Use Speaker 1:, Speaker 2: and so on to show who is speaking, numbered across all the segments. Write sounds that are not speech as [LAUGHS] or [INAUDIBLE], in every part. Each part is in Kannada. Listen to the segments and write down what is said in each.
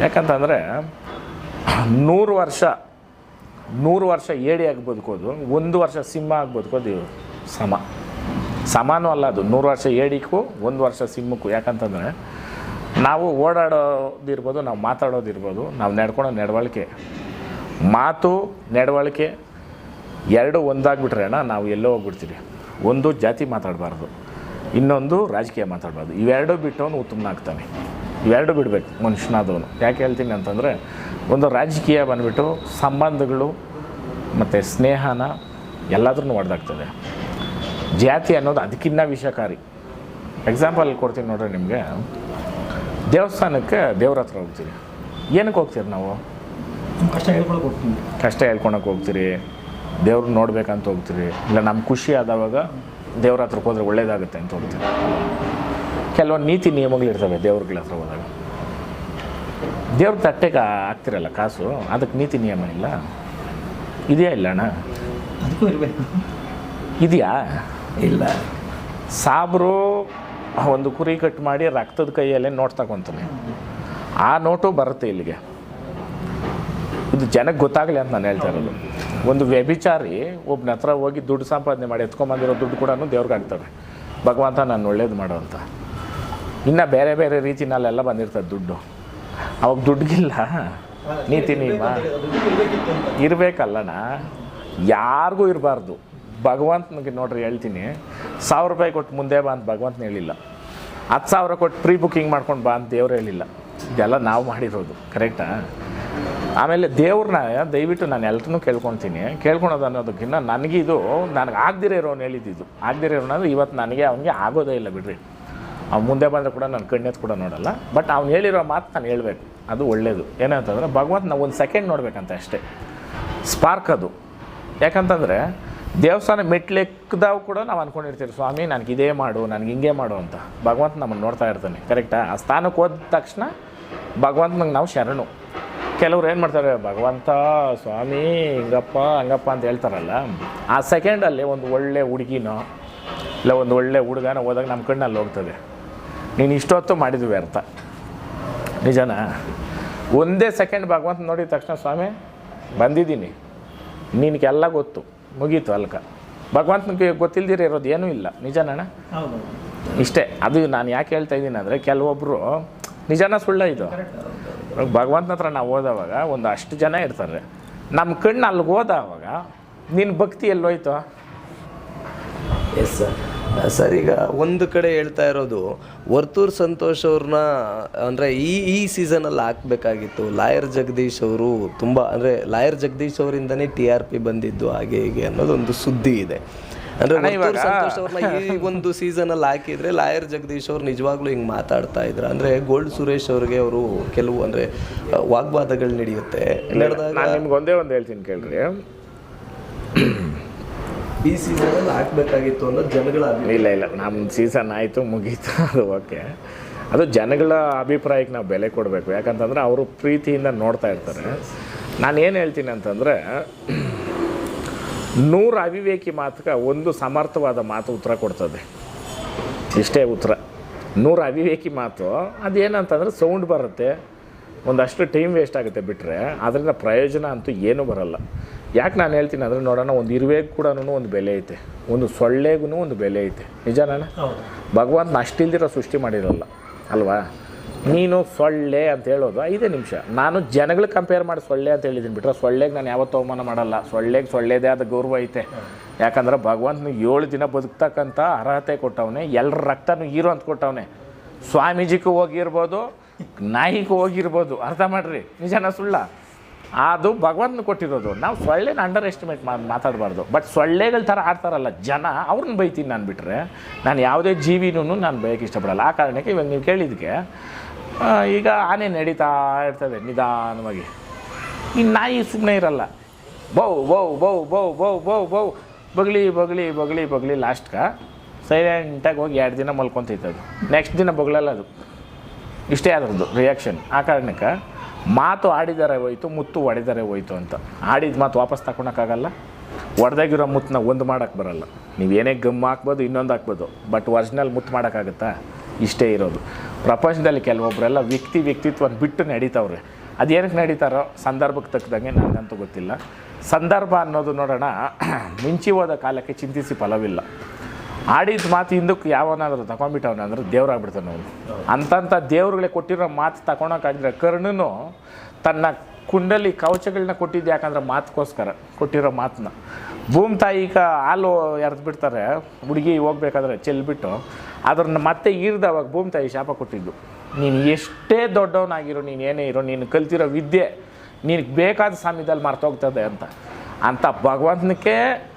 Speaker 1: ಯಾಕಂತಂದರೆ ನೂರು ವರ್ಷ ನೂರು ವರ್ಷ ಏಡಿಯಾಗಿ ಬದುಕೋದು ಒಂದು ವರ್ಷ ಸಿಂಹ ಆಗಿ ಬದುಕೋದು ಸಮ. ಸಮಾನೂ ಅಲ್ಲ ಅದು. ನೂರು ವರ್ಷ ಏಡಿಕ್ಕೂ ಒಂದು ವರ್ಷ ಸಿಂಹಕ್ಕೂ. ಯಾಕಂತಂದರೆ ನಾವು ಓಡಾಡೋದಿರ್ಬೋದು, ನಾವು ಮಾತಾಡೋದಿರ್ಬೋದು, ನಾವು ನಡ್ಕೊಳೋ ನಡವಳಿಕೆ. ಮಾತು, ನಡವಳಿಕೆ ಎರಡು ಒಂದಾಗ್ಬಿಟ್ರೆ ಅಣ್ಣ ನಾವು ಎಲ್ಲೋ ಹೋಗ್ಬಿಡ್ತೀವಿ. ಒಂದು ಜಾತಿ ಮಾತಾಡಬಾರ್ದು. ಇನ್ನೊಂದು ರಾಜಕೀಯ ಮಾತಾಡಬಾರ್ದು. ಇವೆರಡೂ ಬಿಟ್ಟವನು ಉತ್ತಮನಾಗ್ತಾನೆ ಇವೆರಡು ಬಿಡಬೇಕು ಮನುಷ್ಯನಾದವನು ಯಾಕೆ ಹೇಳ್ತೀನಿ ಅಂತಂದರೆ ಒಂದು ರಾಜಕೀಯ ಬಂದುಬಿಟ್ಟು ಸಂಬಂಧಗಳು ಮತ್ತು ಸ್ನೇಹನ ಎಲ್ಲಾದ್ರೂ ಒಡೆದಾಗ್ತದೆ. ಜಾತಿ ಅನ್ನೋದು ಅದಕ್ಕಿನ್ನ ವಿಷಕಾರಿ. ಎಕ್ಸಾಂಪಲ್ ಕೊಡ್ತೀನಿ ನೋಡ್ರಿ ನಿಮಗೆ. ದೇವಸ್ಥಾನಕ್ಕೆ ದೇವ್ರ ಹತ್ರ ಹೋಗ್ತೀರಿ. ಏನಕ್ಕೆ ಹೋಗ್ತೀರಿ ನಾವು?
Speaker 2: ಕಷ್ಟ ಹೇಳ್ಕೊಳಕ್ಕೆ ಹೋಗ್ತೀನಿ.
Speaker 1: ಕಷ್ಟ ಹೇಳ್ಕೊಳಕ್ಕೆ ಹೋಗ್ತೀರಿ. ದೇವ್ರು ನೋಡ್ಬೇಕಂತ ಹೋಗ್ತೀರಿ. ಇಲ್ಲ ನಮ್ಮ ಖುಷಿ ಆದವಾಗ ದೇವ್ರ ಹತ್ರಕ್ಕೆ ಹೋದ್ರೆ ಒಳ್ಳೇದಾಗುತ್ತೆ ಅಂತ ಹೋಗ್ತೀರಿ. ಕೆಲವೊಂದು ನೀತಿ ನಿಯಮಗಳಿರ್ತವೆ ದೇವ್ರಗಳ ಹತ್ರ ಹೋದಾಗ. ದೇವ್ರ ತಟ್ಟೆಗೆ ಆಗ್ತಿರಲ್ಲ ಕಾಸು ಅದಕ್ಕೆ ನೀತಿ ನಿಯಮ ಇಲ್ಲ? ಇದೆಯಾ ಇಲ್ಲ ಅಣ್ಣ?
Speaker 2: ಅದಕ್ಕೂ ಇರಬೇಕು.
Speaker 1: ಇದೆಯಾ?
Speaker 2: ಇಲ್ಲ.
Speaker 1: ಸಾಬ್ರು ಒಂದು ಕುರಿ ಕಟ್ ಮಾಡಿ ರಕ್ತದ ಕೈಯಲ್ಲೇ ನೋಟ್ ತಗೊತಾನೆ. ಆ ನೋಟು ಬರುತ್ತೆ ಇಲ್ಲಿಗೆ. ಇದು ಜನಕ್ಕೆ ಗೊತ್ತಾಗಲಿ ಅಂತ ನಾನು ಹೇಳ್ತಾ ಇರೋದು. ಒಂದು ವ್ಯಭಿಚಾರಿ ಒಬ್ಬನ ಹತ್ರ ಹೋಗಿ ದುಡ್ಡು ಸಂಪಾದನೆ ಮಾಡಿ ಎತ್ಕೊಂಬಂದಿರೋ ದುಡ್ಡು ಕೂಡ ದೇವ್ರಿಗೆ ಹಾಕ್ತಾರೆ ಭಗವಂತ ನಾನು ಒಳ್ಳೇದು ಮಾಡೋ ಅಂತ. ಇನ್ನು ಬೇರೆ ಬೇರೆ ರೀತಿನಲ್ಲೆಲ್ಲ ಬಂದಿರ್ತದೆ ದುಡ್ಡು. ಅವಾಗ ದುಡ್ಡಿಗಿಲ್ಲ ನೀತಿ ನಿಯಮ ಇರಬೇಕಲ್ಲಣ್ಣ. ಯಾರಿಗೂ ಇರಬಾರ್ದು. ಭಗವಂತನಿಗೆ ನೋಡ್ರಿ ಹೇಳ್ತೀನಿ. ಸಾವಿರ ರೂಪಾಯಿ ಕೊಟ್ಟು ಮುಂದೆ ಬಾ ಅಂತ ಭಗವಂತನ ಹೇಳಿಲ್ಲ. ಹತ್ತು ಸಾವಿರ ಕೊಟ್ಟು ಪ್ರೀ ಬುಕ್ಕಿಂಗ್ ಮಾಡ್ಕೊಂಡು ಬಾ ಅಂತ ದೇವ್ರು ಹೇಳಿಲ್ಲ. ಇದೆಲ್ಲ ನಾವು ಮಾಡಿರೋದು. ಕರೆಕ್ಟಾ ಆಮೇಲೆ ದೇವ್ರನ್ನ ದಯವಿಟ್ಟು ನಾನು ಎಲ್ಲರನ್ನೂ ಕೇಳ್ಕೊತೀನಿ. ಕೇಳ್ಕೊಳೋದು ಅನ್ನೋದಕ್ಕಿಂತ ನನಗಿದು, ನನಗೆ ಆಗದಿರೋ ಇರೋನು ಹೇಳಿದ್ದು ಆಗದಿರೋ ಇವತ್ತು ನನಗೆ, ಅವನಿಗೆ ಆಗೋದೇ ಇಲ್ಲ ಬಿಡ್ರಿ. ಅವ್ನು ಮುಂದೆ ಬಂದರೆ ಕೂಡ ನಾನು ಕಣ್ಣೆತ್ತು ಕೂಡ ನೋಡಲ್ಲ. ಬಟ್ ಅವ್ನು ಹೇಳಿರೋ ಮಾತು ನಾನು ಹೇಳಬೇಕು. ಅದು ಒಳ್ಳೆಯದು ಏನಂತಂದರೆ ಭಗವಂತ ನಾವು ಒಂದು ಸೆಕೆಂಡ್ ನೋಡಬೇಕಂತ ಅಷ್ಟೇ. ಸ್ಪಾರ್ಕ್ ಅದು. ಯಾಕಂತಂದರೆ ದೇವಸ್ಥಾನ ಮೆಟ್ಲೆಕ್ಕದಾವು ಕೂಡ ನಾವು ಅಂದ್ಕೊಂಡಿರ್ತೀವಿ ಸ್ವಾಮಿ, ನನಗೆ ಇದೇ ಮಾಡು, ನನಗೆ ಹಿಂಗೆ ಮಾಡು ಅಂತ. ಭಗವಂತ ನಮ್ಮನ್ನು ನೋಡ್ತಾ ಇರ್ತಾನೆ. ಕರೆಕ್ಟಾ ಆ? ಸ್ಥಾನಕ್ಕೆ ಹೋದ ತಕ್ಷಣ ಭಗವಂತನಿಗೆ ನಾವು ಶರಣು. ಕೆಲವ್ರು ಏನು ಮಾಡ್ತಾರೆ, ಭಗವಂತ, ಸ್ವಾಮಿ, ಹಿಂಗಪ್ಪ, ಹಂಗಪ್ಪ ಅಂತ ಹೇಳ್ತಾರಲ್ಲ. ಆ ಸೆಕೆಂಡಲ್ಲಿ ಒಂದು ಒಳ್ಳೆ ಹುಡುಗಿನೋ, ಇಲ್ಲ ಒಂದು ಒಳ್ಳೆ ಹುಡುಗನ ಹೋದಾಗ ನಮ್ಮ ಕಣ್ಣಲ್ಲಿ ಹೋಗ್ತದೆ. ನೀನು ಇಷ್ಟೊತ್ತು ಮಾಡಿದ್ವಿ ವ್ಯರ್ಥ ನಿಜನಾ? ಒಂದೇ ಸೆಕೆಂಡ್ ಭಗವಂತ ನೋಡಿದ ತಕ್ಷಣ ಸ್ವಾಮಿ ಬಂದಿದ್ದೀನಿ. ನಿನಗೆಲ್ಲ ಗೊತ್ತು. ಮುಗೀತು ಅಲ್ಕ. ಭಗವಂತನಿಗೆ ಗೊತ್ತಿಲ್ದಿರ ಇರೋದು ಏನೂ ಇಲ್ಲ. ನಿಜನಣ್ಣ? ಇಷ್ಟೇ. ಅದು ನಾನು ಯಾಕೆ ಹೇಳ್ತಾ ಇದ್ದೀನಿ ಅಂದರೆ ಕೆಲವೊಬ್ಬರು ನಿಜನ ಸುಳ್ಳ ಇದು. ಭಗವಂತನ ಹತ್ರ ನಾವು ಹೋದವಾಗ ಒಂದು ಅಷ್ಟು ಜನ ಇರ್ತಾರೆ. ನಮ್ಮ ಕಣ್ಣು ಅಲ್ಲಿಗೆ ಹೋದವಾಗ ನಿನ್ನ ಭಕ್ತಿ ಎಲ್ಲೋಯ್ತು?
Speaker 3: ಎಸ್ ಸರ್ ಸರ್ ಈಗ ಒಂದು ಕಡೆ ಹೇಳ್ತಾ ಇರೋದು ವರ್ತೂರ್ ಸಂತೋಷ್ ಅವ್ರನ್ನ ಅಂದರೆ ಈ ಈ ಸೀಸನಲ್ಲಿ ಹಾಕ್ಬೇಕಾಗಿತ್ತು. ಲಾಯರ್ ಜಗದೀಶ್ ಅವರು ತುಂಬ ಅಂದರೆ ಲಾಯರ್ ಜಗದೀಶ್ ಅವರಿಂದನೇ ಟಿ ಆರ್ ಪಿ ಬಂದಿದ್ದು ಹಾಗೆ ಹೀಗೆ ಅನ್ನೋದೊಂದು ಸುದ್ದಿ ಇದೆ. ಅಂದ್ರೆ ಸಂತೋಷ್ ಅವ್ರನ್ನ ಈ [LAUGHS] ಒಂದು ಸೀಸನ್ ಅಲ್ಲಿ ಹಾಕಿದ್ರೆ ಲಾಯರ್ ಜಗದೀಶ್ ಅವ್ರು ನಿಜವಾಗ್ಲೂ ಹಿಂಗ್ ಮಾತಾಡ್ತಾ ಇದ್ರು. ಅಂದ್ರೆ ಗೋಲ್ಡ್ ಸುರೇಶ್ ಅವ್ರಿಗೆ ಅವರು ಕೆಲವು ಅಂದ್ರೆ ವಾಗ್ವಾದಗಳು ನಡೆಯುತ್ತೆ. ನಡೆದಾಗ
Speaker 1: ನಾನು ನಿಮ್ಗೆ ಒಂದೇ ಒಂದು ಹೇಳ್ತೀನಿ ಕೇಳ್ರಿ.
Speaker 3: ಈ ಸೀಸನ್ ಹಾಕ್ಬೇಕಾಗಿತ್ತು ಅನ್ನೋದು ಜನಗಳ
Speaker 1: ಇಲ್ಲ ಇಲ್ಲ. ನಮ್ಮ ಸೀಸನ್ ಆಯಿತು, ಮುಗೀತು, ಅದು ಓಕೆ. ಅದು ಜನಗಳ ಅಭಿಪ್ರಾಯಕ್ಕೆ ನಾವು ಬೆಲೆ ಕೊಡಬೇಕು. ಯಾಕಂತಂದರೆ ಅವರು ಪ್ರೀತಿಯಿಂದ ನೋಡ್ತಾ ಇರ್ತಾರೆ. ನಾನು ಏನು ಹೇಳ್ತೀನಿ ಅಂತಂದರೆ, ನೂರು ಅವಿವೇಕಿ ಮಾತುಕ ಒಂದು ಸಮರ್ಥವಾದ ಮಾತು ಉತ್ತರ ಕೊಡ್ತದೆ. ಇಷ್ಟೇ ಉತ್ತರ. ನೂರು ಅವಿವೇಕಿ ಮಾತು, ಅದೇನಂತಂದ್ರೆ ಸೌಂಡ್ ಬರುತ್ತೆ. ಒಂದಷ್ಟು ಟೈಮ್ ವೇಸ್ಟ್ ಆಗುತ್ತೆ ಬಿಟ್ಟರೆ ಅದರಿಂದ ಪ್ರಯೋಜನ ಅಂತೂ ಏನೂ ಬರಲ್ಲ. ಯಾಕೆ ನಾನು ಹೇಳ್ತೀನಿ? ಅಂದರೆ ನೋಡೋಣ ಒಂದು ಇರುವೆಗೆ ಕೂಡ ಒಂದು ಬೆಲೆ ಐತೆ. ಒಂದು ಸೊಳ್ಳೆಗೂ ಒಂದು ಬೆಲೆ ಐತೆ. ನಿಜಾನ
Speaker 2: ಹೌದು.
Speaker 1: ಭಗವಂತನ ಅಷ್ಟಿಲ್ದಿರೋ ಸೃಷ್ಟಿ ಮಾಡಿರಲ್ಲ ಅಲ್ವಾ? ನೀನು ಸೊಳ್ಳೆ ಅಂತ ಹೇಳೋದು ಐದೇ ನಿಮಿಷ. ನಾನು ಜನಗಳು ಕಂಪೇರ್ ಮಾಡಿ ಸೊಳ್ಳೆ ಅಂತ ಹೇಳಿದ್ದೀನಿ ಬಿಟ್ರೆ ಸೊಳ್ಳೆಗೆ ನಾನು ಯಾವತ್ತೂ ಅವಮಾನ ಮಾಡಲ್ಲ. ಸೊಳ್ಳೆಗೆ ಸೊಳ್ಳೆದೇ ಆದ ಗೌರವ ಐತೆ. ಯಾಕಂದ್ರೆ ಭಗವಂತನ ಏಳು ದಿನ ಬದುಕ್ತಕ್ಕಂಥ ಅರ್ಹತೆ ಕೊಟ್ಟವನೆ ಎಲ್ಲರ ರಕ್ತನೂ ಹೀರೋ ಅಂತ ಕೊಟ್ಟವನೆ. ಸ್ವಾಮೀಜಿಗೂ ಹೋಗಿರ್ಬೋದು ನಾಯಿಗೂ ಹೋಗಿರ್ಬೋದು. ಅರ್ಥ ಮಾಡ್ರಿ? ನಿಜನ ಸುಳ್ಳ? ಅದು ಭಗವಂತನ ಕೊಟ್ಟಿರೋದು. ನಾವು ಸೊಳ್ಳೆನ ಅಂಡರ್ ಎಸ್ಟಿಮೇಟ್ ಮಾತಾಡಬಾರ್ದು. ಬಟ್ ಸೊಳ್ಳೆಗಳ ಥರ ಆಡ್ತಾರಲ್ಲ ಜನ, ಅವ್ರನ್ನ ಬೈತೀನಿ ನಾನು ಬಿಟ್ಟರೆ ನಾನು ಯಾವುದೇ ಜೀವಿನೂ ನಾನು ಬೈಯೋಕ್ಕೆ ಇಷ್ಟಪಡಲ್ಲ. ಆ ಕಾರಣಕ್ಕೆ ಇವಾಗ ನೀವು ಕೇಳಿದ್ದಕ್ಕೆ ಈಗ ಆನೆ ನಡೀತಾ ಇರ್ತದೆ ನಿಧಾನವಾಗಿ. ಈ ನಾಯಿ ಸುಮ್ಮನೆ ಇರಲ್ಲ. ಬೌ ಬೌ ಬೌ ಬೌ ಬೌ ಬೌ ಬೌ, ಬಗ್ಲಿ ಬಗ್ಲಿ ಬಗ್ಲಿ ಬಗ್ಲಿ ಲಾಸ್ಟ್ಗೆ ಸೈಲೆಂಟಾಗಿ ಹೋಗಿ ಎರಡು ದಿನ ಮಲ್ಕೊತೈತೆ ಅದು ನೆಕ್ಸ್ಟ್ ದಿನ ಬಗ್ಲಲ್ಲ ಅದು. ಇಷ್ಟೇ ಅದರದ್ದು ರಿಯಾಕ್ಷನ್ ಆ ಕಾರಣಕ್ಕೆ ಮಾತು ಆಡಿದರೆ ಹೋಯ್ತು, ಮುತ್ತು ಒಡೆದರೆ ಹೋಯ್ತು ಅಂತ. ಆಡಿದ ಮಾತು ವಾಪಸ್ ತಗೊಳಕ್ಕಾಗಲ್ಲ ಒಡೆದಾಗಿರೋ ಮುತ್ತನ್ನ ಒಂದು ಮಾಡೋಕ್ಕೆ ಬರಲ್ಲ. ಏನೇ ಗಮ್ ಹಾಕ್ಬೋದು, ಇನ್ನೊಂದು ಹಾಕ್ಬೋದು ಬಟ್ ಒರಿಜಿನಲ್ ಮುತ್ತು ಮಾಡೋಕ್ಕಾಗುತ್ತಾ? ಇಷ್ಟೇ ಇರೋದು. ಪ್ರಪಂಚದಲ್ಲಿ ಕೆಲವೊಬ್ಬರೆಲ್ಲ ವ್ಯಕ್ತಿ ವ್ಯಕ್ತಿತ್ವನ ಬಿಟ್ಟು ನಡೀತಾವ್ರೆ. ಅದೇನಕ್ಕೆ ನಡೀತಾರೋ, ಸಂದರ್ಭಕ್ಕೆ ತಕ್ಕದಂಗೆ ನನಗಂತೂ ಗೊತ್ತಿಲ್ಲ. ಸಂದರ್ಭ ಅನ್ನೋದು ನೋಡೋಣ, [CLEARS THROAT] ಮಿಂಚಿ ಹೋದ ಕಾಲಕ್ಕೆ ಚಿಂತಿಸಿ ಫಲವಿಲ್ಲ. ಆಡಿದ ಮಾತು ಹಿಂದಕ್ಕೆ ಯಾವನಾದರೂ ತಗೊಂಡ್ಬಿಟ್ಟವನಂದ್ರೆ ದೇವ್ರಾಗ್ಬಿಡ್ತಾನೆ ಅವನು. ಅಂತಂಥ ದೇವ್ರುಗಳೇ ಕೊಟ್ಟಿರೋ ಮಾತು ತಗೊಳಕ್ಕಾಗಿದ್ರೆ ಕರ್ಣನು ತನ್ನ ಕುಂಡಲಿ ಕವಚಗಳನ್ನ ಕೊಟ್ಟಿದ್ದು ಯಾಕಂದ್ರೆ ಮಾತುಕೋಸ್ಕರ ಕೊಟ್ಟಿರೋ ಮಾತನ್ನ. ಭೂಮಿ ತಾಯಿ ಈಗ ಹಾಲು ಎರೆದು ಬಿಡ್ತಾರೆ, ಹುಡುಗಿ ಹೋಗ್ಬೇಕಾದ್ರೆ ಚೆಲ್ಬಿಟ್ಟು, ಅದ್ರನ್ನ ಮತ್ತೆ ಈರ್ದವಾಗ ಭೂಮಿ ತಾಯಿ ಶಾಪ ಕೊಟ್ಟಿದ್ದು. ನೀನು ಎಷ್ಟೇ ದೊಡ್ಡವನಾಗಿರೋ, ನೀನು ಏನೇ ಇರೋ, ನೀನು ಕಲ್ತಿರೋ ವಿದ್ಯೆ ನಿನಗೆ ಬೇಕಾದ ಸಮಯದಲ್ಲಿ ಮರ್ತೋಗ್ತದೆ ಅಂತ. ಅಂತ ಭಗವಂತನಿಗೆ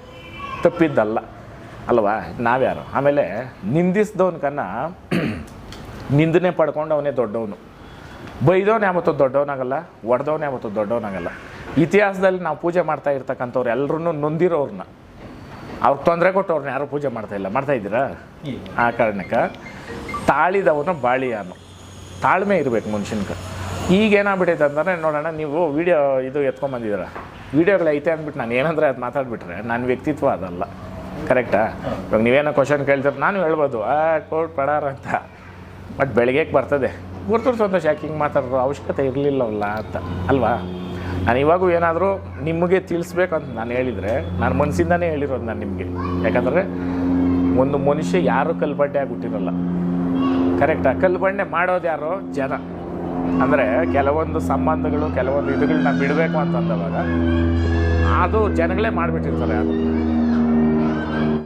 Speaker 1: ತಪ್ಪಿದ್ದಲ್ಲ. ಅಲ್ವಾ? ನಾವ್ಯಾರು? ಆಮೇಲೆ ನಿಂದಿಸ್ದವನ್ಕನ್ನ ನಿಂದನೆ ಪಡ್ಕೊಂಡು ಅವನೇ ದೊಡ್ಡವನು. ಬೈದವನು ಯಾವತ್ತೂ ದೊಡ್ಡವನಾಗಲ್ಲ ಒಡೆದವನು ಯಾವತ್ತೂ ದೊಡ್ಡವನಾಗಲ್ಲ. ಇತಿಹಾಸದಲ್ಲಿ ನಾವು ಪೂಜೆ ಮಾಡ್ತಾ ಇರ್ತಕ್ಕಂಥವ್ರು ಎಲ್ಲರೂ ನೊಂದಿರೋರನ್ನ ಅವ್ರಿಗೆ ತೊಂದರೆ ಕೊಟ್ಟವ್ರನ್ನ ಯಾರೂ ಪೂಜೆ ಮಾಡ್ತಾ ಇಲ್ಲ. ಮಾಡ್ತಾ ಇದ್ದೀರಾ? ಆ ಕಾರಣಕ್ಕೆ ತಾಳಿದವನು ಬಾಳಿಯಾನು. ತಾಳ್ಮೆ ಇರಬೇಕು ಮನುಷ್ಯನ್ಗೆ ಈಗ ಏನಾಗ್ಬಿಟ್ಟೈತೆ ಅಂದರೆ ನೋಡೋಣ ನೀವು ವಿಡಿಯೋ ಇದು ಎತ್ಕೊಂಬಂದಿದ್ದೀರ? ವೀಡಿಯೋಗಳು ಐತೆ ಅಂದ್ಬಿಟ್ಟು ನಾನು ಏನಂದ್ರೆ ಅದು ಮಾತಾಡ್ಬಿಟ್ರೆ ನನ್ನ ವ್ಯಕ್ತಿತ್ವ ಅದಲ್ಲ. ಕರೆಕ್ಟಾ? ಇವಾಗ ನೀವೇನೋ ಕ್ವಶನ್ ಕೇಳ್ತಾರೆ, ನಾನು ಹೇಳ್ಬೋದು. ಆ, ಕೋರ್ಟ್ ಪಡಾರ ಅಂತ. ಬಟ್ ಬೆಳಗ್ಗೆಗೆ ಬರ್ತದೆ. ಗುರ್ತೂರು ಸಂತೋಷ ಯಾಕೆ ಹಿಂಗೆ ಮಾತಾಡೋ ಅವಶ್ಯಕತೆ ಇರಲಿಲ್ಲವಲ್ಲ ಅಂತ. ಅಲ್ವಾ? ನಾನು ಇವಾಗೂ ಏನಾದರೂ ನಿಮಗೆ ತಿಳಿಸ್ಬೇಕು ಅಂತ ನಾನು ಹೇಳಿದರೆ, ನಾನು ಮನಸ್ಸಿಂದನೇ ಹೇಳಿರೋದು ನಾನು ನಿಮಗೆ. ಯಾಕಂದರೆ, ಒಂದು ಮನುಷ್ಯ ಯಾರು ಕಲ್ಬಡ್ಡೆ ಆಗಿಬಿಟ್ಟಿರಲ್ಲ. ಕರೆಕ್ಟಾ? ಕಲ್ಬಂಡೆ ಮಾಡೋದು ಯಾರೋ? ಜನ. ಅಂದರೆ ಕೆಲವೊಂದು ಸಂಬಂಧಗಳು, ಕೆಲವೊಂದು ಇದುಗಳನ್ನ ಬಿಡಬೇಕು ಅಂತಂದವಾಗ ಅದು ಜನಗಳೇ ಮಾಡಿಬಿಟ್ಟಿರ್ತಾರೆ. ಅದು